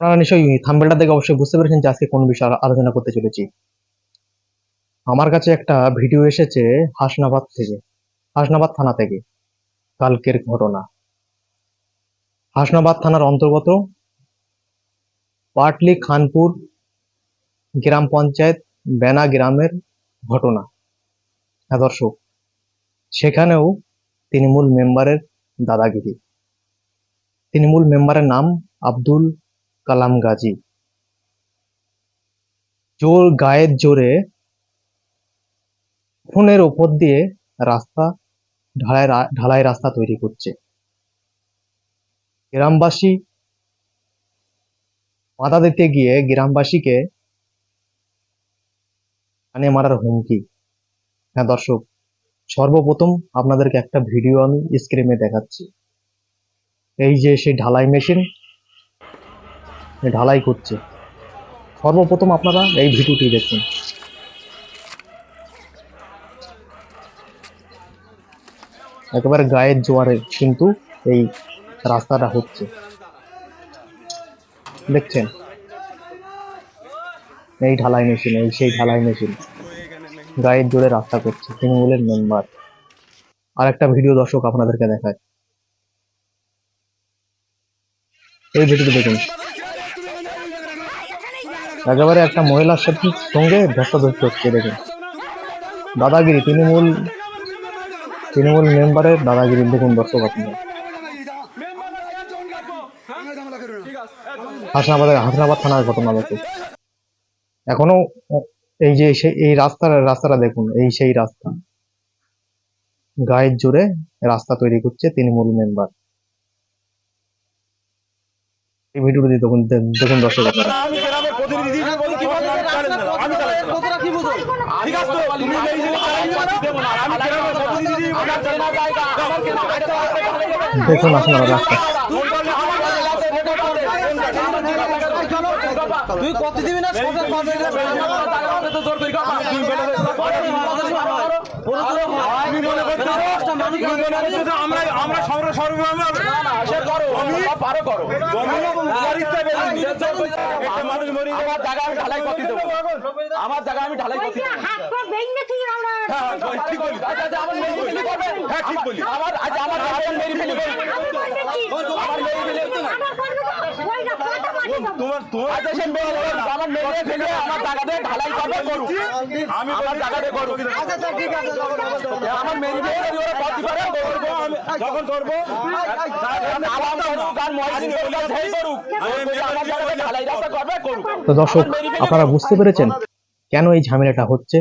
আপনারা নিশ্চয়ই থাম্বেলটা দেখে অবশ্যই বুঝতে পেরেছেন যে আজকে কোন বিষয়ে আলোচনা করতে চলেছি। আমার কাছে একটা ভিডিও এসেছে হাসনাবাদ থেকে, হাসনাবাদ থানা থেকে, কালকের ঘটনা। হাসনাবাদ থানার অন্তর্গত পাটলি খানপুর গ্রাম পঞ্চায়েত বেনা গ্রামের ঘটনা। হ্যাঁ দর্শক, সেখানেও তৃণমূল মেম্বারের দাদাগিরি। তৃণমূল মেম্বারের নাম আব্দুল কালাম গাজী। জোর গায়ের জোরে ফোনের ওপর দিয়ে রাস্তা ঢালাই ঢালাই রাস্তা তৈরি করছে। গ্রামবাসী বাধা দিতে গিয়ে গ্রামবাসীকে কানে মারার হুমকি। হ্যাঁ দর্শক, সর্বপ্রথম আপনাদেরকে একটা ভিডিও আমি স্ক্রিনে দেখাচ্ছি। এই যে সেই ঢালাই মেশিন ঢালাই করছে। সর্বপ্রথম আপনারা এই ভিডিওটি দেখুন। একেবারে গায়ের জোয়ারে কিন্তু এই রাস্তাটা হচ্ছে। দেখছেন? এই ঢালাই মেশিন, এই সেই ঢালাই মেশিন। গায়ের জোরে রাস্তা করছে, তৃণমূলের মেম্বার। আর একটা ভিডিও দর্শক আপনাদেরকে দেখায়। এই ভিডিওটি দেখুন। একেবারে একটা মহিলার সাথে সঙ্গে ধস্তাধস্তি হচ্ছে দেখুন দাদাগিরি, তৃণমূল তৃণমূল মেম্বারের দাদাগিরি, দেখুন দর্শক আপনারা। হাসনাবাদের, হাসনাবাদ থানার ঘটনা দেখুন। এখনও এই যে সেই এই রাস্তার, রাস্তাটা দেখুন, এই সেই রাস্তা। গায়ের জোরে রাস্তা তৈরি করছে তৃণমূল মেম্বার। এই ভিডিওটি দেখুন দেখুন দর্শক। আপনারা। দেখুন আপনারা রাস্তা তুই কত দিবি না সরকার আমরা- আমরা সর্ব- সর্ব- আমরা- করো, পারো করো। তোমার ইচ্ছা বেশি। একটা মানুষ মরি আমার জায়গা আমি ঢালাই করতে দেবো। আমার জায়গা আমি ঢালাই করতে দেবো। হাত পা ভেঙে তুই আমরা হ্যাঁ, ঠিক বলি। আচ্ছা, আচ্ছা, আমার মেয়ে ফেলি করবে? হ্যাঁ, ঠিক বলি। আমার আচ্ছা, আমার আমার ফেলি করবে। আমি বলতেছি আমার মেয়ে ফেলি করবে না। আমার করবে তো ওই না কথা মানি দেবো তোমার তোমার আচ্ছা আমার ফেলে আমার ঢালাই করবে আমি আমার আচ্ছা আচ্ছা ঠিক আছে আমার দিয়ে যদি ওরা পারে করব আমি যখন করব তো দর্শক আপনারা বুঝতে পেরেছেন কেন এই ঝামেলাটা হচ্ছে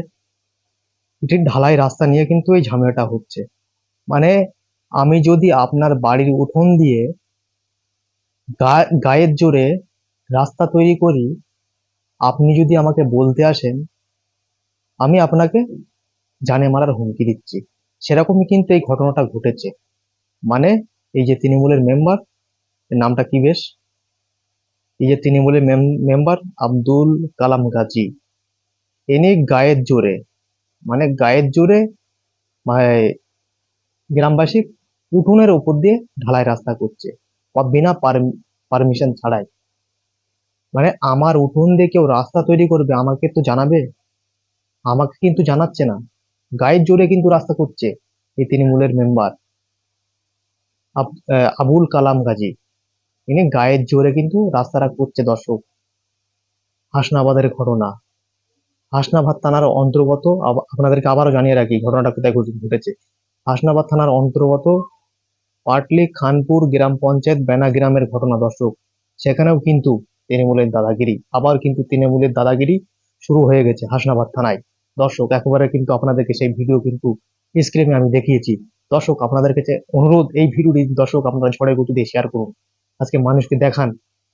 ঠিক ঢালাই রাস্তা নিয়ে কিন্তু এই ঝামেলাটা হচ্ছে মানে আমি যদি আপনার বাড়ির উঠোন দিয়ে গায়ের জোরে রাস্তা তৈরি করি, আপনি যদি আমাকে বলতে আসেন, আমি আপনাকে জানে মারার হুমকি দিচ্ছি। সেরকমই কিন্তু এই ঘটনাটা ঘটেছে। মানে এই যে তৃণমূলের মেম্বার নামটা কি বেশ? এই যে তৃণমূলের মেম্বার আব্দুল কালাম গাজী। ইনি গায়ের জোরে মানে গায়ের জোরে মানে গ্রামবাসী উঠোনের উপর দিয়ে ঢালাই রাস্তা করছে, বা বিনা পারমিশন ছাড়াই। মানে আমার উঠোন দিয়ে কেউ রাস্তা তৈরি করবে, আমাকে তো জানাবে? আমাকে কিন্তু জানাচ্ছে না। গায়ের জোরে কিন্তু রাস্তা করছে এই তৃণমূলের মেম্বার আবুল কালাম গাজী, ইনি গায়ের জোরে কিন্তু রাস্তাটা করছে দর্শক। হাসনাবাদের ঘটনা। হাসনাবাদ থানার অন্তর্গত আপনাদেরকে আবারও জানিয়ে রাখি, ঘটনাটা কোথায় ঘটেছে। হাসনাবাদ থানার অন্তর্গত পাটলি খানপুর গ্রাম পঞ্চায়েত বেনা গ্রামের ঘটনা দর্শক। সেখানেও কিন্তু তৃণমূলের দাদাগিরি। আবার কিন্তু তৃণমূলের দাদাগিরি শুরু হয়ে গেছে হাসনাবাদ থানায়। দর্শক, একেবারে কিন্তু আপনাদেরকে সেই ভিডিও কিন্তু স্ক্রিনে আমি দেখিয়েছি। দর্শক, আপনাদের কাছে অনুরোধ, এই ভিডিওটি দর্শক আপনারা ঝড়ে গতিতে শেয়ার করুন। আজকে মানুষকে দেখান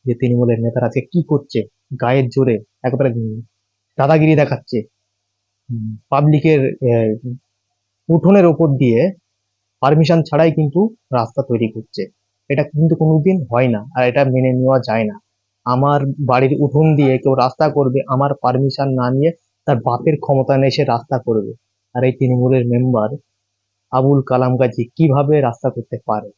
যে তৃণমূলের নেতারা আজকে কি করছে। গায়ের জোরে একেবারে দাদাগিরি দেখাচ্ছে। পাবলিকের উঠোনের ওপর দিয়ে পারমিশন ছাড়াই কিন্তু রাস্তা তৈরি করছে। এটা কিন্তু কোনোদিন হয় না আর এটা মেনে নেওয়া যায় না। আমার বাড়ির উঠোন দিয়ে কেউ রাস্তা করবে, আমার পারমিশন না নিয়ে তার বাপের ক্ষমতা নিয়ে সে রাস্তা করবে। আর এই তৃণমূলের মেম্বার আবুল কালাম গাজী কীভাবে রাস্তা করতে পারে?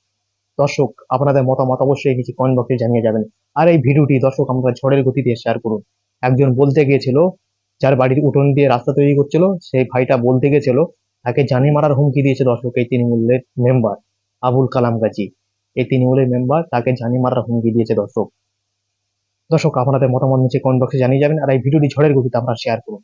দর্শক, আপনাদের মতামত অবশ্যই নিচে কমেন্ট বক্সে জানিয়ে যাবেন। আর এই ভিডিওটি দর্শক আমরা ঝড়ের গতিতে শেয়ার করুন। একজন বলতে গিয়েছিল, যার বাড়ির উঠোন দিয়ে রাস্তা তৈরি করছিল, সেই ভাইটা বলতে গেছিল তাকে জানি মারার হুমকি দিয়েছে দর্শক এই তৃণমূলের মেম্বার আবুল কালাম গাজী। এই তৃণমূলের মেম্বার তাকে জানি মারার হুমকি দিয়েছে দর্শক। দর্শক, আপনাদের মতামত নিচে কমেন্ট বক্সে জানিয়ে যাবেন আর এই ভিডিওটি ঝড়ের গতিতে আপনারা শেয়ার করুন।